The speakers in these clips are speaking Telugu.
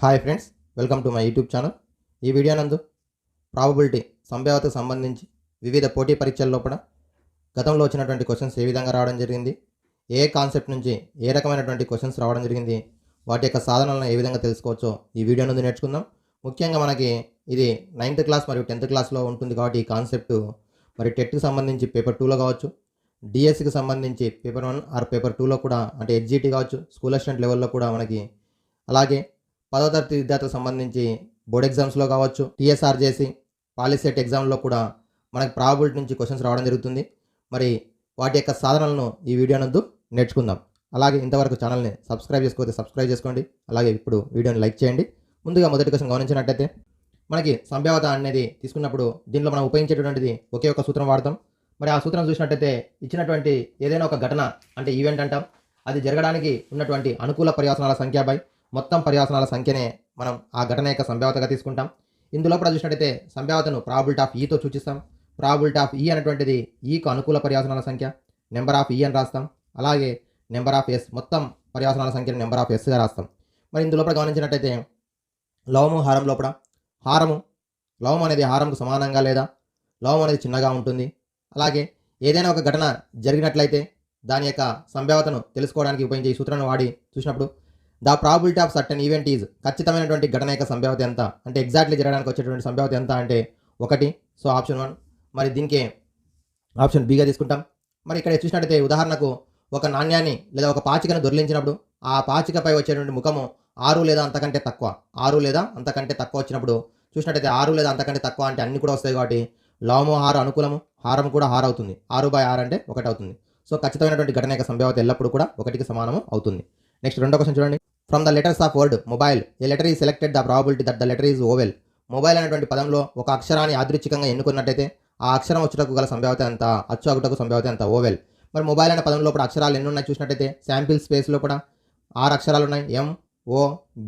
Hi friends welcome to my YouTube channel ఈ వీడియో నందు ప్రాబబిలిటీ సంభావ్యతకు సంబంధించి వివిధ పోటీ పరీక్షల లోపల గతంలో వచ్చినటువంటి క్వశ్చన్స్ ఏ విధంగా రావడం జరిగింది ఏ కాన్సెప్ట్ నుంచి ఏ రకమైనటువంటి క్వశ్చన్స్ రావడం జరిగింది వాటి యొక్క సాధనలను ఏ విధంగా తెలుసుకోవచ్చో ఈ వీడియో నందు నేర్చుకుందాం. ముఖ్యంగా మనకి ఇది నైన్త్ క్లాస్ మరియు టెన్త్ క్లాస్లో ఉంటుంది కాబట్టి ఈ కాన్సెప్ట్ మరి టెట్కి సంబంధించి పేపర్ టూలో కావచ్చు డిఎస్సికి సంబంధించి పేపర్ వన్ ఆర్ పేపర్ టూలో కూడా అంటే హెచ్జిటి కావచ్చు స్కూల్ అసిస్టెంట్ లెవెల్లో కూడా మనకి అలాగే పదో తరగతి విద్యార్థులకు సంబంధించి బోర్డ్ ఎగ్జామ్స్లో కావచ్చు టీఎస్ఆర్ చేసి పాలిసెట్ ఎగ్జామ్లో కూడా మనకి ప్రాబిలిటీ నుంచి క్వశ్చన్స్ రావడం జరుగుతుంది. మరి వాటి యొక్క సాధనలను ఈ వీడియో నందు నేర్చుకుందాం. అలాగే ఇంతవరకు ఛానల్ని సబ్స్క్రైబ్ చేసుకోతే సబ్స్క్రైబ్ చేసుకోండి. అలాగే ఇప్పుడు వీడియోని లైక్ చేయండి. ముందుగా మొదటి క్వశ్చన్ గమనించినట్టయితే మనకి సంభావ్యత అనేది తీసుకున్నప్పుడు దీనిలో మనం ఉపయోగించేటటువంటిది ఒకే ఒక సూత్రం వాడతాం. మరి ఆ సూత్రం చూసినట్టయితే ఇచ్చినటువంటి ఏదైనా ఒక ఘటన అంటే ఈవెంట్ అంటాం. అది జరగడానికి ఉన్నటువంటి అనుకూల పర్యాసనాల సంఖ్య బై మొత్తం పర్యాసనాల సంఖ్యనే మనం ఆ ఘటన యొక్క సంభావ్యతగా తీసుకుంటాం. ఇందులో కూడా చూసినట్టయితే సంభావ్యతను ప్రాబుల్ట్ ఆఫ్ ఈతో సూచిస్తాం. ప్రాబుల్ట్ ఆఫ్ ఈ అనేటువంటిది ఈకు అనుకూల పర్యాసనాల సంఖ్య నెంబర్ ఆఫ్ ఈ అని రాస్తాం. అలాగే నెంబర్ ఆఫ్ ఎస్ మొత్తం పర్యాసనాల సంఖ్యను నెంబర్ ఆఫ్ ఎస్గా రాస్తాం. మరి ఇందులో కూడా గమనించినట్టయితే లవము హారం లోపల హారము లవం అనేది హారంకు సమానంగా లేదా లవం అనేది చిన్నగా ఉంటుంది. అలాగే ఏదైనా ఒక ఘటన జరిగినట్లయితే దాని యొక్క సంభావ్యతను తెలుసుకోవడానికి ఉపయోగించే ఈ సూత్రాన్ని వాడి చూసినప్పుడు the probability of certain event is ఖచ్చితమైనటువంటి ఘటన యొక్క సంభావ్యత ఎంత? అంటే ఎగ్జాక్ట్లీ జరగడానికి వచ్చేటువంటి సంభావ్యత ఎంత అంటే ఒకటి. So option one. మరి దీనికి ఆప్షన్ బీగా తీసుకుంటాం. మరి ఇక్కడ చూసినట్టయితే ఉదాహరణకు ఒక నాణ్యాన్ని లేదా ఒక పాచికను దొరిలించినప్పుడు ఆ పాచికపై వచ్చేటువంటి ముఖము ఆరు లేదా అంతకంటే తక్కువ. ఆరు లేదా అంతకంటే తక్కువ వచ్చినప్పుడు చూసినట్టయితే ఆరు లేదా అంతకంటే తక్కువ అంటే అన్ని కూడా వస్తాయి కాబట్టి లవము హారు అనుకూలము. హారం కూడా హారు అవుతుంది. ఆరు బై ఆరు అంటే ఒకటి అవుతుంది. సో ఖచ్చితమైనటువంటి ఘటన యొక్క సంభావ్యత ఎల్లప్పుడూ కూడా ఒకటికి సమానము అవుతుంది. నెక్స్ట్ రెండో క్వశ్చన్ చూడండి. From the letters of word mobile a letter is selected the probability that the letter is vowel mobile అనేటువంటి పదంలో ఒక అక్షరాన్ని యాదృచ్ఛికంగా ఎన్నుకున్నట్టయితే ఆ అక్షరం వచ్చుటకు గల సంభావ్యత ఎంత? అచ్చు అగుటకు సంభావ్యత ఎంత? ఓవెల్ మరి మొబైల్ అనే పదంలో కూడా అక్షరాలు ఎన్ని ఉన్నాయి చూసినట్టయితే శాంపిల్ స్పేస్లో కూడా ఆరు అక్షరాలు ఉన్నాయి. M O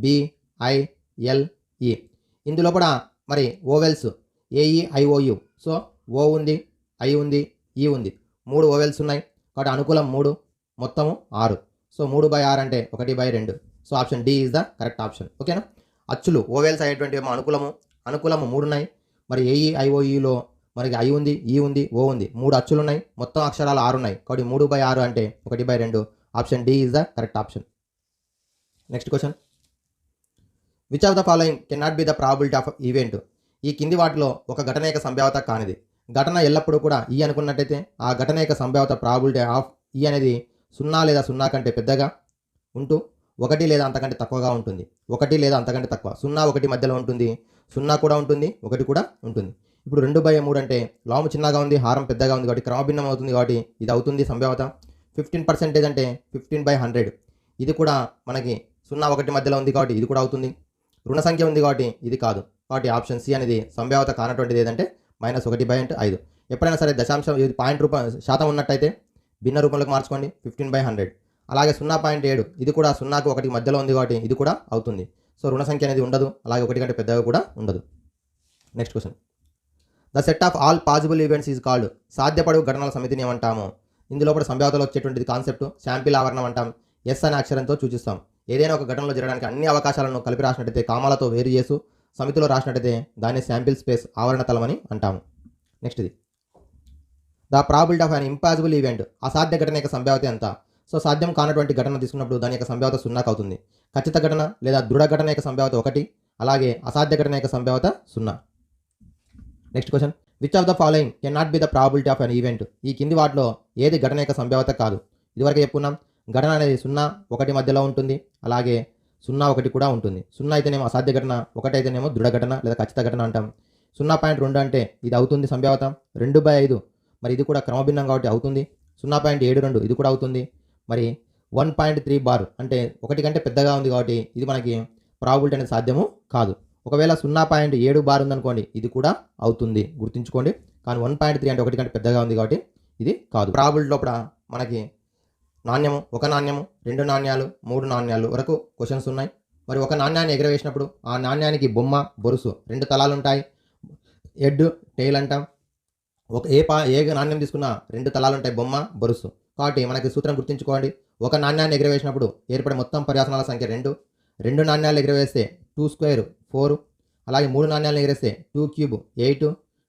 B I L E ఇందులో కూడా మరి vowels A E I O U so O ఉంది ఐ ఉంది ఈ ఉంది. మూడు ఓవెల్స్ ఉన్నాయి. కాబట్టి అనుకూలం మూడు మొత్తము ఆరు. సో మూడు బై ఆరు అంటే ఒకటి బై రెండు. So option D is the correct option ఓకేనా అచ్చులు ఓవెల్స్ అయ్యేటువంటి ఏమో అనుకూలము. అనుకూలము మూడు ఉన్నాయి. మరి ఏఈ ఐఓఈలో మరి ఐ ఉంది ఈ ఉంది ఓ ఉంది. మూడు అచ్చులు ఉన్నాయి. మొత్తం అక్షరాలు ఆరు ఉన్నాయి. కాబట్టి మూడు బై ఆరు అంటే ఒకటి బై రెండు. Option D is the correct option next question which of the following can not be the probability of event ఈ కింది వాటిలో ఒక ఘటన యొక్క సంభావ్యత కానిది. ఘటన ఎల్లప్పుడూ కూడా ఈ అనుకున్నట్టయితే ఆ ఘటన యొక్క సంభావ్యత ప్రాబిలిటీ ఆఫ్ ఈ అనేది సున్నా లేదా సున్నా కంటే పెద్దగా ఉంటూ ఒకటి లేదా అంతకంటే తక్కువగా ఉంటుంది. ఒకటి లేదా అంతకంటే తక్కువ. సున్నా ఒకటి మధ్యలో ఉంటుంది. సున్నా కూడా ఉంటుంది. ఒకటి కూడా ఉంటుంది. ఇప్పుడు రెండు బై మూడు అంటే లాము చిన్నగా ఉంది హారం పెద్దగా ఉంది కాబట్టి క్రమభిన్నం అవుతుంది కాబట్టి ఇది అవుతుంది సంభావ్యత. ఫిఫ్టీన్ పర్సెంటేజ్ అంటే ఫిఫ్టీన్ బై హండ్రెడ్. ఇది కూడా మనకి సున్నా ఒకటి మధ్యలో ఉంది కాబట్టి ఇది కూడా అవుతుంది. రుణ సంఖ్య ఉంది కాబట్టి ఇది కాదు. కాబట్టి ఆప్షన్ సి అనేది సంభావ్యత కానటువంటిది ఏదంటే మైనస్ ఒకటి బై అంటే ఐదు. ఎప్పుడైనా సరే దశాంశం ఇది పాయింట్ రూపాయ శాతం ఉన్నట్టయితే భిన్న రూపంలోకి మార్చుకోండి. ఫిఫ్టీన్ బై హండ్రెడ్ అలాగే సున్నా పాయింట్ ఏడు. ఇది కూడా సున్నాకు ఒకటి మధ్యలో ఉంది కాబట్టి ఇది కూడా అవుతుంది. సో రుణ సంఖ్య అనేది ఉండదు. అలాగే ఒకటి కంటే పెద్దగా కూడా ఉండదు. Next question the set of all possible events is called సాధ్యపడు ఘటనల సమితిని ఏమంటాము? ఇందులో కూడా సంభావ్యతలో వచ్చేటువంటిది కాన్సెప్ట్ శాంపిల్ ఆవరణం అంటాం. ఎస్ అనే అక్షరంతో సూచిస్తాం ఏదైనా ఒక ఘటనలో జరగడానికి అన్ని అవకాశాలను కలిపి రాసినట్టయితే కామాలతో వేరు చేసు సమితిలో రాసినట్టయితే దాన్ని శాంపిల్ స్పేస్ ఆవరణ తలం అని అంటాము. నెక్స్ట్ ఇది. The probability of an impossible event అసాధ్య ఘటన యొక్క సంభావ్యత ఎంత? సో సాధ్యం కానటువంటి ఘటన తీసుకున్నప్పుడు దాని యొక్క సంభావ్యత సున్నాకు అవుతుంది. ఖచ్చిత ఘటన లేదా దృఢ ఘటన యొక్క సంభావ్యత ఒకటి అలాగే అసాధ్య ఘటన యొక్క సంభావ్యత సున్నా. Next question which of the following can not be the probability of an event ఈ కింది వాటిలో ఏది ఘటన యొక్క సంభావ్యత కాదు. ఇదివరకు చెప్పుకున్నాం ఘటన అనేది సున్నా ఒకటి మధ్యలో ఉంటుంది అలాగే సున్నా ఒకటి కూడా ఉంటుంది. సున్నా అయితేనేమో అసాధ్య ఘటన ఒకటి అయితేనేమో దృఢ ఘటన లేదా ఖచ్చిత ఘటన అంటాం. సున్నా పాయింట్ రెండు అంటే ఇది అవుతుంది సంభావ్యత. రెండు బై ఐదు మరి ఇది కూడా క్రమభిన్నం కాబట్టి అవుతుంది. సున్నా పాయింట్ ఏడు రెండు ఇది కూడా అవుతుంది. మరి వన్ పాయింట్ త్రీ బార్ అంటే ఒకటి కంటే పెద్దగా ఉంది కాబట్టి ఇది మనకి ప్రాబిలిటీ అనేది సాధ్యము కాదు. ఒకవేళ సున్నా పాయింట్ ఏడు బార్ ఉందనుకోండి ఇది కూడా అవుతుంది. గుర్తుంచుకోండి. కానీ వన్ పాయింట్ త్రీ అంటే ఒకటి కంటే పెద్దగా ఉంది కాబట్టి ఇది కాదు. ప్రాబిలిటీ లోపల మనకి నాణ్యము ఒక నాణ్యము రెండు నాణ్యాలు మూడు నాణ్యాలు వరకు క్వశ్చన్స్ ఉన్నాయి. మరి ఒక నాణ్యాన్ని ఎగరవేసినప్పుడు ఆ నాణ్యానికి బొమ్మ బొరుసు రెండు తలాలు ఉంటాయి. హెడ్ టెయిల్ అంటాం. ఒక ఏ పా ఏ నాణ్యం తీసుకున్నా రెండు తలాలు ఉంటాయి బొమ్మ బొరుసు. కాబట్టి మనకి సూత్రం గుర్తుంచుకోండి. ఒక నాణ్యాన్ని ఎగరవేసినప్పుడు ఏర్పడే మొత్తం పర్యాసనాల సంఖ్య రెండు. రెండు నాణ్యాలు ఎగరవేస్తే టూ స్క్వేర్ ఫోర్ అలాగే మూడు నాణ్యాలను ఎగరేస్తే టూ క్యూబ్ ఎయిట్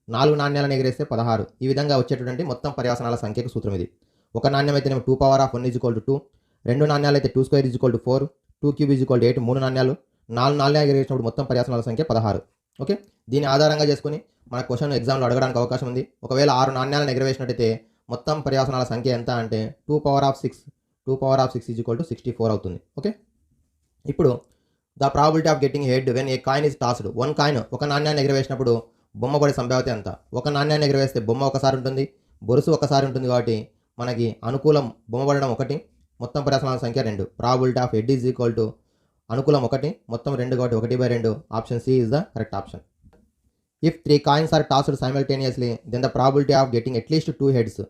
నాలుగు నాణ్యాలను ఎగరేస్తే పదహారు. ఈ విధంగా వచ్చేటటువంటి మొత్తం పర్యాసనాల సంఖ్యకు సూత్రం ఇది. ఒక నాణ్యం అయితే two power of one equal to two రెండు నాణ్యాలు అయితే two square equal to four two cube equal to eight మూడు నాణ్యాలు. నాలుగు నాణ్యాలు ఎగరేసినప్పుడు మొత్తం పర్యాసనాల సంఖ్య పదహారు. ఓకే? దీని ఆధారంగా చేసుకుని మన క్వశ్చన్ ఎగ్జామ్లో అడగడానికి అవకాశం ఉంది. ఒకవేళ ఆరు నాణ్యాలను ఎగరవేసినట్టయితే మొత్తం పర్యాసనాల సంఖ్య ఎంత అంటే two power of six two power of six equal to sixty four అవుతుంది. ఓకే ఇప్పుడు the probability of getting head when a coin is tossed one coin ఒక నాణ్యాన్ని ఎగరవేసినప్పుడు బొమ్మ పడే సంభావ్యత ఎంత? ఒక నాణ్యాన్ని ఎగరవేస్తే బొమ్మ ఒకసారి ఉంటుంది బొరుసు ఒకసారి ఉంటుంది కాబట్టి మనకి అనుకూలం బొమ్మ పడడం ఒకటి మొత్తం పర్యాసనాల సంఖ్య రెండు. Probability of head is equal to అనుకూలం ఒకటి మొత్తం రెండు కాబట్టి ఒకటి బై రెండు. Option C is the correct option if three coins are tossed simultaneously then the probability of getting at least two heads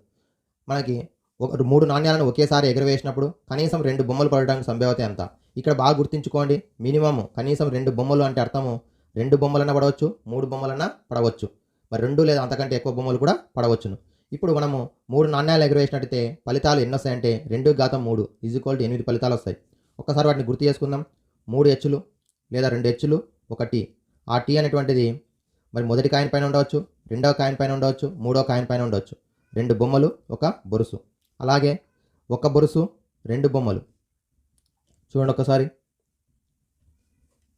మనకి ఒక మూడు నాణ్యాలను ఒకేసారి ఎగరవేసినప్పుడు కనీసం రెండు బొమ్మలు పడడానికి సంభావ్యత ఎంత? ఇక్కడ బాగా గుర్తుంచుకోండి మినిమమ్ కనీసం రెండు బొమ్మలు అంటే అర్థము రెండు బొమ్మలన్నా పడవచ్చు మూడు బొమ్మలన్నా పడవచ్చు. మరి రెండు లేదా అంతకంటే ఎక్కువ బొమ్మలు కూడా పడవచ్చును. ఇప్పుడు మనము మూడు నాణ్యాలు ఎగరవేసినట్టయితే ఫలితాలు ఎన్ని వస్తాయంటే రెండు ఘాతం మూడు ఈజ్ ఈక్వల్ టు ఎనిమిది ఫలితాలు వస్తాయి. ఒక్కసారి వాటిని గుర్తు చేసుకుందాం. మూడు హెచ్చులు లేదా రెండు హెచ్చులు ఒక టీ. ఆ టీ అనేటువంటిది మరి మొదటి కాయిన్ పైన ఉండవచ్చు రెండవ కాయిన్ పైన ఉండవచ్చు మూడో కాయిన్ పైన ఉండవచ్చు. రెండు బొమ్మలు ఒక బొరుసు. అలాగే ఒక బొరుసు రెండు బొమ్మలు. చూడండి ఒకసారి.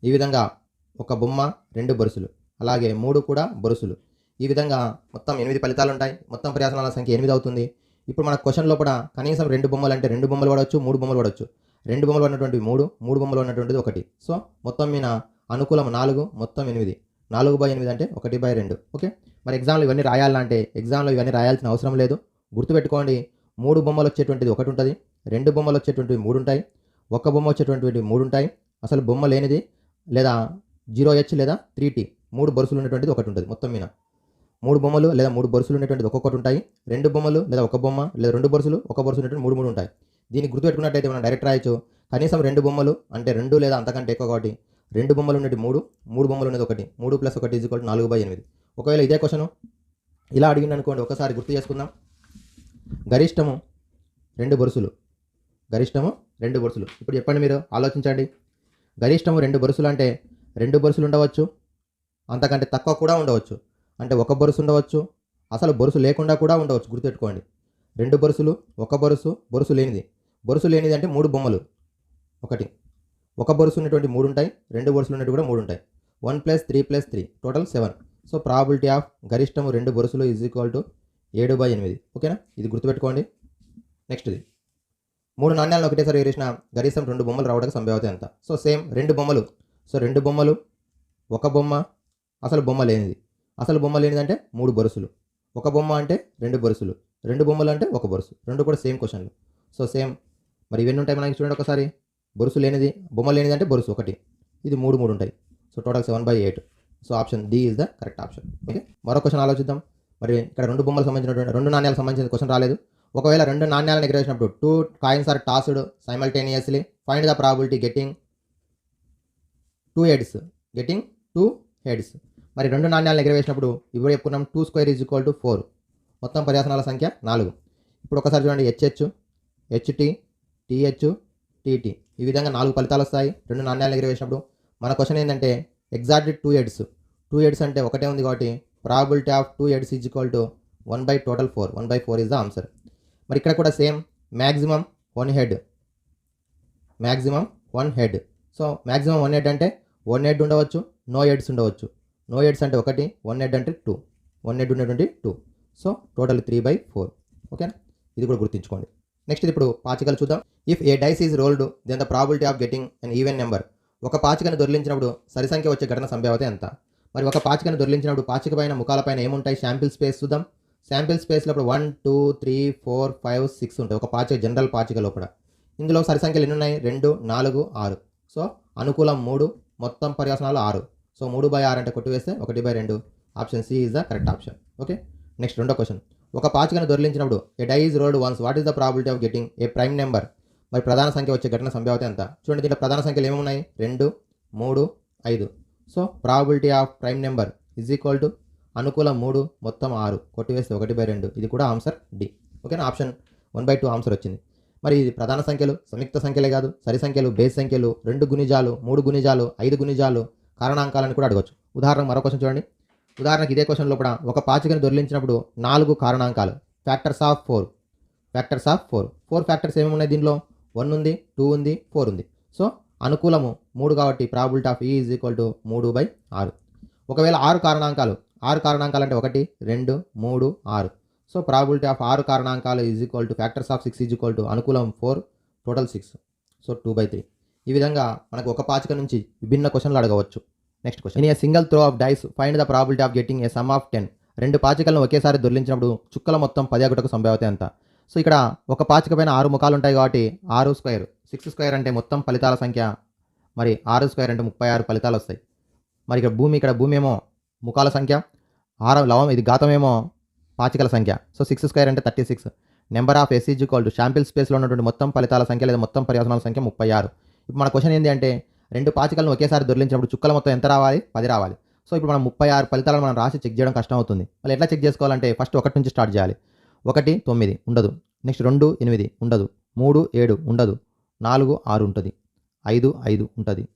ఈ విధంగా ఒక బొమ్మ రెండు బొరుసులు. అలాగే మూడు కూడా బొరుసులు. ఈ విధంగా మొత్తం ఎనిమిది ఫలితాలు ఉంటాయి. మొత్తం ప్రయాసనాల సంఖ్య ఎనిమిది అవుతుంది. ఇప్పుడు మన క్వశ్చన్ లోపల కనీసం రెండు బొమ్మలు అంటే రెండు బొమ్మలు పడవచ్చు మూడు బొమ్మలు పడవచ్చు రెండు బొమ్మలు ఉన్నటువంటి మూడు మూడు బొమ్మలు ఉన్నటువంటిది ఒకటి. సో మొత్తం మీద అనుకూలం నాలుగు మొత్తం ఎనిమిది. నాలుగు బై ఎనిమిది అంటే ఒకటి బై రెండు. ఓకే? మరి ఎగ్జామ్లో ఇవన్నీ రాయాలంటే ఎగ్జామ్లో ఇవన్నీ రాయాల్సిన అవసరం లేదు. గుర్తుపెట్టుకోండి మూడు బొమ్మలు వచ్చేటువంటిది ఒకటి ఉంటుంది రెండు బొమ్మలు వచ్చేటువంటివి మూడు ఉంటాయి ఒక బొమ్మ వచ్చేటువంటివి మూడు ఉంటాయి. అసలు బొమ్మ లేనిది లేదా జీరో హెచ్ లేదా త్రీ టీ మూడు బొరుసులు ఉన్నటువంటిది ఒకటి ఉంటుంది మొత్తం మీద. మూడు బొమ్మలు లేదా మూడు బొరుసులు ఉన్నటువంటిది ఒక్కొక్కటి ఉంటాయి రెండు బొమ్మలు లేదా ఒక బొమ్మ లేదా రెండు బొరుసులు ఒక బొరుసు ఉన్నటువంటి మూడు మూడు ఉంటాయి. దీన్ని గుర్తుపెట్టుకున్నట్టయితే మనం డైరెక్ట్ రాయొచ్చు. కనీసం రెండు బొమ్మలు అంటే రెండు లేదా అంతకంటే ఎక్కువ కాబట్టి రెండు బొమ్మలు ఉన్నది మూడు మూడు బొమ్మలు ఉన్నది ఒకటి. మూడు ప్లస్ ఒకటి ఈజ్ నాలుగు బై ఎనిమిది. ఒకవేళ ఇదే క్వశ్చన్ ఇలా అడిగింది అనుకోండి ఒకసారి గుర్తు చేసుకుందాం. గరిష్టము రెండు బొరుసులు. గరిష్టము రెండు బొరుసులు. ఇప్పుడు చెప్పండి మీరు ఆలోచించండి. గరిష్టము రెండు బొరుసులు అంటే రెండు బొరుసులు ఉండవచ్చు అంతకంటే తక్కువ కూడా ఉండవచ్చు. అంటే ఒక బొరుసు ఉండవచ్చు అసలు బొరుసు లేకుండా కూడా ఉండవచ్చు గుర్తుపెట్టుకోండి. రెండు బొరుసులు ఒక బొరుసు బొరుసు లేనిది. బొరుసు లేనిది అంటే మూడు బొమ్మలు. ఒకటి. ఒక బొరుసు ఉన్నటువంటి మూడు ఉంటాయి రెండు బొరుసులు ఉన్నట్టు కూడా మూడు ఉంటాయి. One plus three plus three total seven. So probability of గరిష్టము రెండు బొరుసులు ఈజ్ ఈక్వల్ టు ఏడు బై ఎనిమిది. ఓకేనా? ఇది గుర్తుపెట్టుకోండి. నెక్స్ట్ ఇది. మూడు నాణ్యాలను ఒకటేసారి వేరేసిన గరిష్టం రెండు బొమ్మలు రావడానికి సంభావ్యత ఎంత? సో సేమ్ రెండు బొమ్మలు. సో రెండు బొమ్మలు ఒక బొమ్మ అసలు బొమ్మ లేనిది. అసలు బొమ్మ లేనిది అంటే మూడు బొరుసులు. ఒక బొమ్మ అంటే రెండు బొరుసులు. రెండు బొమ్మలు అంటే ఒక బొరుసు. రెండు కూడా సేమ్ క్వశ్చన్లు. So same. మరి ఇవన్నీ ఉంటాయి మనకి చూడండి ఒకసారి. బొరుసు లేనిది బొమ్మ లేనిది అంటే బొరుసు ఒకటి. ఇది మూడు మూడు ఉంటాయి. So total seven by eight so option D is the correct option okay మరో క్వశ్చన్ ఆలోచిద్దాం. మరి ఇక్కడ రెండు బొమ్మలకు సంబంధించినటువంటి రెండు నాణ్యాలకు సంబంధించిన క్వశ్చన్ రాలేదు. ఒకవేళ రెండు నాణ్యాలను ఎగరేసినప్పుడు two coins are tossed simultaneously find the probability getting two heads getting two heads మరి రెండు నాణ్యాలను ఎగరవేసినప్పుడు ఇప్పుడు చెప్పుకున్నాం two square is equal to four మొత్తం పర్యాసనాల సంఖ్య నాలుగు. ఇప్పుడు ఒకసారి చూడండి హెచ్హెచ్ హెచ్టి టీహెచ్ టీటీ ఈ విధంగా నాలుగు ఫలితాలు వస్తాయి. రెండు నాణ్యాలను ఎగరవేసినప్పుడు మన క్వశ్చన్ ఏంటంటే exactly two heads two heads అంటే ఒకటే ఉంది కాబట్టి probability of two heads is equal to one by total four one by four is the answer మరి ఇక్కడ కూడా same maximum one head maximum one head so maximum one head అంటే వన్ హెడ్ ఉండవచ్చు నో హెడ్స్ ఉండవచ్చు. నో హెడ్స్ అంటే ఒకటి వన్ హెడ్ అంటే టూ వన్ హెడ్ ఉండేటువంటి two so total three by four ఓకేనా ఇది కూడా గుర్తుంచుకోండి. నెక్స్ట్ ఇప్పుడు పాచికలు చూద్దాం. If a dice is rolled then the probability of getting an even number ఒక పాచికను దొరిలించినప్పుడు సరి సంఖ్య వచ్చే ఘటన సంభావ్యత ఎంత? మరి ఒక పాచికను దొరిలించినప్పుడు పాచిక పైన ముఖాలపైన ఏముంటాయి? శాంపిల్ స్పేస్ చూద్దాం. శాంపిల్ స్పేస్లో ఇప్పుడు one two three four five six ఉంటాయి. ఒక పాచిక జనరల్ పాచిక లోపల. ఇందులో సరి సంఖ్యలు ఎన్ని ఉన్నాయి? రెండు నాలుగు ఆరు. సో అనుకూలం మూడు మొత్తం పర్యాసనాలు ఆరు. సో మూడు బై ఆరు అంటే కొట్టివేస్తే ఒకటి బై రెండు. Option C is the correct option okay next రెండో క్వశ్చన్ ఒక పాచికను దొరిలించినప్పుడు a die is rolled once what is the probability of getting a prime number మరి ప్రధాన సంఖ్య వచ్చే ఘటన సంభావ్యత ఎంత? చూడండి దీంట్లో ప్రధాన సంఖ్యలు ఏమున్నాయి? రెండు మూడు ఐదు. So probability of prime number is equal to అనుకూలం మూడు మొత్తం ఆరు. కొట్టివేస్తే ఒకటి బై రెండు. ఇది కూడా ఆన్సర్ డి. ఓకేనా? Option one by two answer వచ్చింది. మరి ఇది ప్రధాన సంఖ్యలు సంయుక్త సంఖ్యలే కాదు సరి సంఖ్యలు బేస్ సంఖ్యలు రెండు గుణిజాలు మూడు గుణిజాలు ఐదు గుణిజాలు కారణాంకాలను కూడా అడగవచ్చు ఉదాహరణ మరో క్వశ్చన్ చూడండి. ఉదాహరణకి ఇదే క్వశ్చన్ లోపల ఒక పాచికను దొరిలించినప్పుడు నాలుగు కారణాంకాలు. Factors of four factors of four four factors ఏమేమి ఉన్నాయి దీనిలో వన్ ఉంది టూ ఉంది ఫోర్ ఉంది. సో అనుకూలము మూడు కాబట్టి probability of E is equal to మూడు బై ఆరు. ఒకవేళ ఆరు కారణాంకాలు ఆరు కారణాంకాలు అంటే ఒకటి రెండు మూడు ఆరు. సో ప్రాబిలిటీ ఆఫ్ ఆరు కారణాంకాలు is equal to factors of six is equal to అనుకూలం four total six so two by three ఈ విధంగా మనకు ఒక పాచిక నుంచి విభిన్న క్వశ్చన్లు అడగవచ్చు. Next question a single throw of dice find the probability of getting a sum of ten రెండు పాచికలను ఒకేసారి దొర్లించినప్పుడు చుక్కల మొత్తం పది ఒకటకు సంభావ్యత ఎంత సో ఇక్కడ ఒక పాచిక పైన ఆరు ముఖాలు ఉంటాయి కాబట్టి ఆరు స్క్వేర్ సిక్స్ స్క్వేర్ అంటే మొత్తం ఫలితాల సంఖ్య. మరి ఆరు స్క్వేర్ అంటే ముప్పై ఆరు ఫలితాలు వస్తాయి. మరి ఇక్కడ భూమి ఇక్కడ భూమి ఏమో ముఖాల సంఖ్య ఆరు లవం ఇది ఘాతం ఏమో పాచికల సంఖ్య. సో సిక్స్ స్క్వేర్ అంటే thirty six. Number of S is called sample స్పేస్లో ఉన్నటువంటి మొత్తం ఫలితాల సంఖ్య లేదా మొత్తం పర్యావరణాల సంఖ్య ముప్పై ఆరు. ఇప్పుడు మన క్వశ్చన్ ఏంటి అంటే రెండు పాచికలను ఒకేసారి దొరికించినప్పుడు చుక్కల మొత్తం ఎంత రావాలి? పది రావాలి. సో ఇప్పుడు మనం ముప్పై ఆరు ఫలితాలను మనం రాసి చెక్ చేయడం కష్టం అవుతుంది మళ్ళీ ఎట్లా చెక్ చేసుకోవాలంటే ఫస్ట్ ఒకటి నుంచి స్టార్ట్ చేయాలి. ఒకటి తొమ్మిది ఉండదు. నెక్స్ట్ రెండు ఎనిమిది ఉండదు. మూడు ఏడు ఉండదు. నాలుగు ఆరు ఉంటుంది. ఐదు ఐదు ఉంటుంది.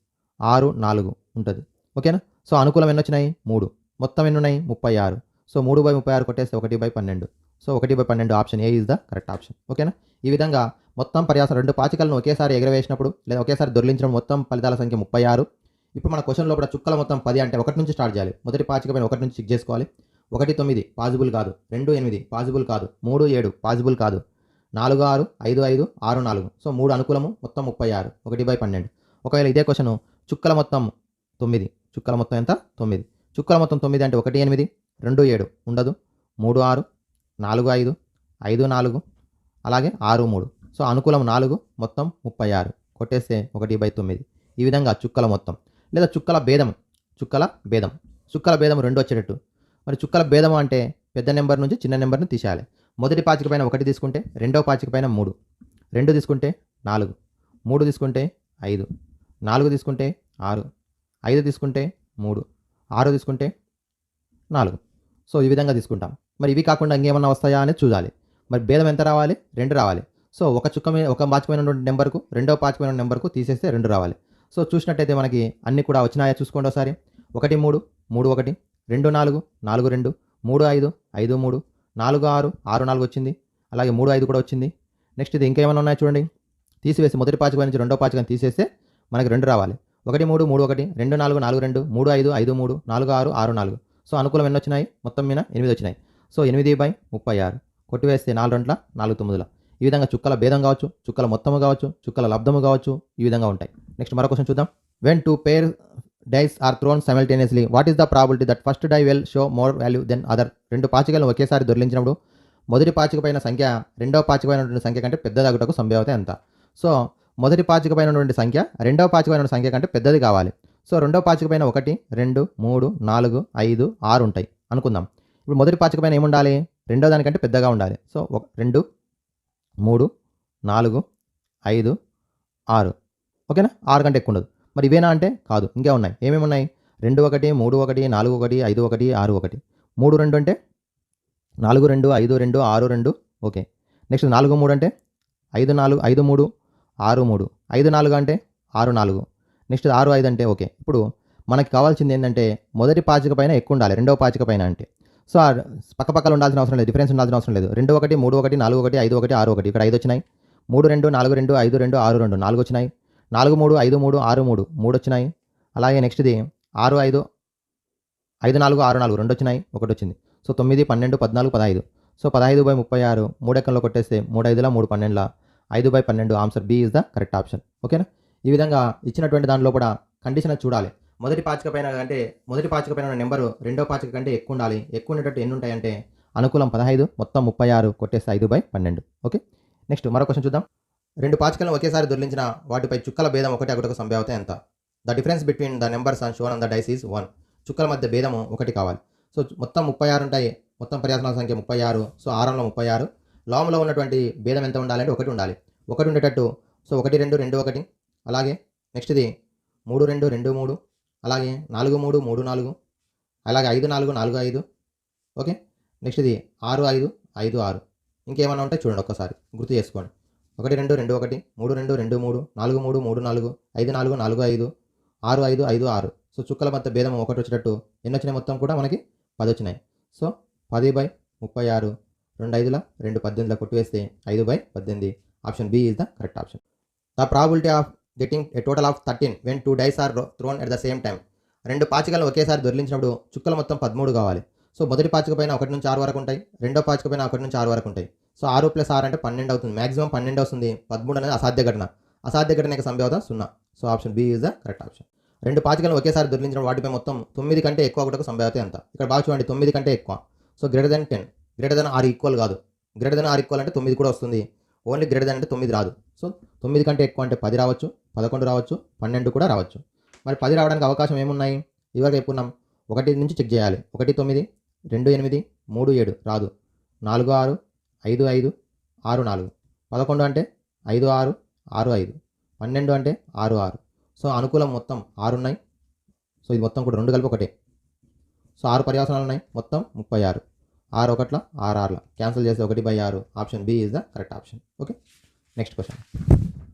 ఆరు నాలుగు ఉంటుంది. ఓకేనా? సో అనుకూలం ఎన్ని వచ్చినాయి? మూడు. మొత్తం ఎన్ని ఉన్నాయి? ముప్పై ఆరు. సో మూడు బై ముప్పై ఆరు కొట్టేస్తే ఒకటి బై పన్నెండు. సో ఒకటి బై పన్నెండు option A is the correct option ఓకేనా ఈ విధంగా మొత్తం పర్యాసం రెండు పాచికలను ఒకేసారి ఎగరవేసినప్పుడు లేదా ఒకేసారి దొరిలించడం మొత్తం ఫలితాల సంఖ్య ముప్పై ఆరు. ఇప్పుడు మన క్వశ్చన్ లోపల చుక్కల మొత్తం పది అంటే ఒకటి నుంచి స్టార్ట్ చేయాలి. మొదటి పాచిక పైన ఒకటి నుంచి చెక్ చేసుకోవాలి. ఒకటి తొమ్మిది పాజిబుల్ కాదు. రెండు ఎనిమిది పాజిబుల్ కాదు. మూడు ఏడు పాజిబుల్ కాదు. నాలుగు ఆరు ఐదు ఐదు ఆరు నాలుగు. సో మూడు అనుకూలము మొత్తం ముప్పై ఆరు. ఒకటి బై పన్నెండు. ఒకవేళ ఇదే క్వశ్చన్ చుక్కల మొత్తం తొమ్మిది. చుక్కల మొత్తం ఎంత? తొమ్మిది. చుక్కల మొత్తం తొమ్మిది అంటే ఒకటి ఎనిమిది రెండు ఏడు ఉండదు. మూడు ఆరు నాలుగు ఐదు ఐదు నాలుగు అలాగే ఆరు మూడు. సో అనుకూలం నాలుగు మొత్తం ముప్పై ఆరు. కొట్టేస్తే ఒకటి బై తొమ్మిది. ఈ విధంగా చుక్కల మొత్తం. లేదా చుక్కల భేదం చుక్కల భేదం. చుక్కల భేదం రెండు వచ్చేటట్టు. మరి చుక్కల భేదం అంటే పెద్ద నెంబర్ నుంచి చిన్న నెంబర్ను తీసేయాలి. మొదటి పాచిక పైన ఒకటి తీసుకుంటే రెండవ పాచిక పైన మూడు. రెండు తీసుకుంటే నాలుగు. మూడు తీసుకుంటే ఐదు. నాలుగు తీసుకుంటే ఆరు. ఐదు తీసుకుంటే మూడు. ఆరు తీసుకుంటే నాలుగు. సో ఈ విధంగా తీసుకుంటాం. మరి ఇవి కాకుండా ఇంకేమన్నా వస్తాయా అనేది చూడాలి. మరి భేదం ఎంత రావాలి? రెండు రావాలి. సో ఒక చుక్క మీద ఒక పాచికమైనటువంటి నెంబర్కు రెండవ పాచకమైన నెంబర్కు తీసేస్తే రెండు రావాలి. సో చూసినట్టయితే మనకి అన్ని కూడా వచ్చినాయా చూసుకోండి ఒకసారి. ఒకటి మూడు మూడు ఒకటి రెండు నాలుగు నాలుగు రెండు మూడు ఐదు ఐదు మూడు నాలుగు ఆరు ఆరు నాలుగు వచ్చింది. అలాగే మూడు ఐదు కూడా వచ్చింది. నెక్స్ట్ ఇది ఇంకేమైనా ఉన్నాయో చూడండి. తీసివేసి మొదటి పాచకం నుంచి రెండో పాచకం తీసేస్తే మనకి రెండు రావాలి. ఒకటి మూడు మూడు ఒకటి రెండు నాలుగు నాలుగు రెండు మూడు ఐదు ఐదు మూడు నాలుగు ఆరు ఆరు నాలుగు. సో అనుకూలం ఎన్ని వచ్చినాయి? మొత్తం మీద ఎనిమిది వచ్చినాయి. సో ఎనిమిది బై ముప్పై ఆరు. కొట్టివేస్తే నాలుగు రెంట్ల నాలుగు తొమ్మిదిల. ఈ విధంగా చుక్కల భేదం కావచ్చు చుక్కల మొత్తము కావచ్చు చుక్కల లబ్ధము కావచ్చు ఈ విధంగా ఉంటాయి. నెక్స్ట్ మరో క్వశ్చన్ చూద్దాం. When two pair dice are thrown simultaneously what is the probability that first die will show more value than other రెండు పాచికలను ఒకేసారి దొరికించినప్పుడు మొదటి పాచికపైన సంఖ్య రెండవ పాచికపైనటువంటి సంఖ్య కంటే పెద్దదగుటకు సంభావ్యత ఎంత? సో మొదటి పాచికపైనటువంటి ఉన్నటువంటి సంఖ్య రెండవ పాచికపైన సంఖ్య కంటే పెద్దది కావాలి. సో రెండో పాచిక పైన ఒకటి రెండు మూడు నాలుగు ఐదు ఆరు ఉంటాయి. అనుకుందాం. ఇప్పుడు మొదటి పాచిక పైన ఏముండాలి? రెండో దానికంటే పెద్దగా ఉండాలి. సో ఒక రెండు మూడు నాలుగు ఐదు ఆరు. ఓకేనా? ఆరు కంటే ఎక్కువ ఉండదు. మరి ఇవేనా అంటే? కాదు. ఇంకా ఉన్నాయి. ఏమేమి ఉన్నాయి? రెండు ఒకటి మూడు ఒకటి నాలుగు ఒకటి ఐదు ఒకటి ఆరు ఒకటి. మూడు రెండు అంటే? నాలుగు రెండు ఐదు రెండు ఆరు రెండు. ఓకే. నెక్స్ట్ నాలుగు మూడు అంటే? ఐదు నాలుగు ఐదు మూడు ఆరు మూడు. ఐదు నాలుగు అంటే? ఆరు నాలుగు. నెక్స్ట్ ఆరు ఐదు అంటే ఓకే. ఇప్పుడు మనకి కావాల్సింది ఏంటంటే మొదటి పాచిక పైన ఎక్కువ ఉండాలి రెండవ పాచిక పైన అంటే. సో ఆ పక్క ఉండాల్సిన అవసరం లేదు డిఫరెన్స్ ఉండాల్సిన అవసరం లేదు. రెండు ఒకటి మూడు ఒకటి నాలుగు ఒకటి ఐదు ఒకటి ఆరు ఒకటి ఇక్కడ ఐదు వచ్చినాయి. మూడు రెండు నాలుగు రెండు ఐదు రెండు ఆరు రెండు నాలుగు వచ్చినాయి. నాలుగు మూడు ఐదు మూడు ఆరు మూడు మూడు వచ్చినాయి. అలాగే నెక్స్ట్ది ఆరు ఐదు ఐదు నాలుగు ఆరు నాలుగు రెండు వచ్చినాయి ఒకటి వచ్చింది. సో తొమ్మిది పన్నెండు పద్నాలుగు పదహైదు. సో పదహైదు బై ముప్పై ఆరు మూడు ఎక్కల్లో కొట్టేస్తే మూడు ఐదులా మూడు పన్నెండులా. ఐదు బై పన్నెండు answer B is the correct option ఓకేనా? ఈ విధంగా ఇచ్చినటువంటి దానిలో కూడా కండిషన్ చూడాలి. మొదటి పాచిక పైన అంటే మొదటి పాచిక పైన ఉన్న నెంబరు రెండో పాచిక కంటే ఎక్కువ ఉండాలి. ఎక్కువ ఉండేటట్టు ఎన్ని ఉంటాయంటే అనుకూలం పదహైదు మొత్తం ముప్పై ఆరు కొట్టేస్తే ఐదు బై పన్నెండు. ఓకే? నెక్స్ట్ మరో క్వశ్చన్ చూద్దాం. రెండు పాచికలను ఒకేసారి దొరిలించిన వాటిపై చుక్కల భేదం ఒకటి ఒకటికి సంభావ్యత ఎంత? The difference between the numbers and shown and the dice is one చుక్కల మధ్య భేదము ఒకటి కావాలి. సో మొత్తం ముప్పై ఆరు ఉంటాయి. మొత్తం పర్యాసనాల సంఖ్య ముప్పై ఆరు. సో ఆరంలో ముప్పై ఆరు. లోమలో ఉన్నటువంటి భేదం ఎంత ఉండాలంటే ఒకటి ఉండాలి. ఒకటి ఉండేటట్టు సో ఒకటి రెండు రెండు ఒకటి. అలాగే నెక్స్ట్ది మూడు రెండు రెండు మూడు అలాగే నాలుగు మూడు మూడు నాలుగు అలాగే ఐదు నాలుగు నాలుగు ఐదు ఓకే? నెక్స్ట్ది ఆరు ఐదు ఐదు ఆరు. ఇంకేమైనా ఉంటే చూడండి ఒక్కసారి గుర్తు చేసుకోండి. ఒకటి రెండు రెండు ఒకటి మూడు రెండు రెండు మూడు నాలుగు మూడు మూడు నాలుగు ఐదు నాలుగు నాలుగు ఐదు ఆరు ఐదు ఐదు ఆరు. సో చుక్కల మధ్య భేదం ఒకటి వచ్చేటట్టు ఎన్ని వచ్చినాయి మొత్తం కూడా మనకి? పది వచ్చినాయి. సో పది బై ముప్పై ఆరు రెండు ఐదుల రెండు పద్దెనిమిదిలో కొట్టివేస్తే ఐదు బై పద్దెనిమిది. Option B is the correct option. The probability of getting a total of thirteen when two dice are thrown at the same time రెండు పాచికలను ఒకేసారి దొరికించినప్పుడు చుక్కలు మొత్తం పదమూడు కావాలి. సో మొదటి పాచిక పైన ఒకటి నుంచి ఆరు వరకు ఉంటాయి. రెండో పాచిక పైన ఒకటి నుంచి ఆరు వరకు ఉంటాయి. సో ఆరు ప్లస్ ఆరు అంటే పన్నెండు అవుతుంది. మాక్సిమం పన్నెండు వస్తుంది. పదమూడు అనేది అసాధ్య ఘటన. అసాధ్య ఘటన యొక్క సంభావ్యత సున్నా. So option B is the correct option. రెండు పాచికలను ఒకేసారి దొరికించిన వాటిపై మొత్తం తొమ్మిది కంటే ఎక్కువ ఒకటి సంభావ్యత ఎంత? ఇక్కడ బాగా చూడండి. తొమ్మిది కంటే ఎక్కువ. So greater than ten greater than or equal కాదు. గ్రేటర్ దెన్ ఆర్ ఈక్వల్ అంటే తొమ్మిది కూడా వస్తుంది. ఓన్లీ గ్రేటర్ దెన్ అంటే తొమ్మిది రాదు. సో తొమ్మిది కంటే ఎక్కువ అంటే పది రావచ్చు. పదకొండు రావచ్చు పన్నెండు కూడా రావచ్చు. మరి పది రావడానికి అవకాశం ఏమున్నాయి? ఇవాళ చెప్పుకున్నాం ఒకటి నుంచి చెక్ చేయాలి. ఒకటి తొమ్మిది రెండు ఎనిమిది మూడు ఏడు రాదు. నాలుగు ఆరు ఐదు ఐదు ఆరు నాలుగు. పదకొండు అంటే ఐదు ఆరు ఆరు ఐదు. పన్నెండు అంటే ఆరు ఆరు. సో అనుకూలం మొత్తం ఆరు ఉన్నాయి. సో ఇది మొత్తం కూడా రెండు కలిపి ఒకటే. సో ఆరు పర్యాసనాలు ఉన్నాయి. మొత్తం ముప్పై ఆరు. ఆరు ఒకట్ల ఆరు ఆరుల. క్యాన్సిల్ చేస్తే ఒకటి బై ఆరు. Option B is the correct option. Okay? Next question.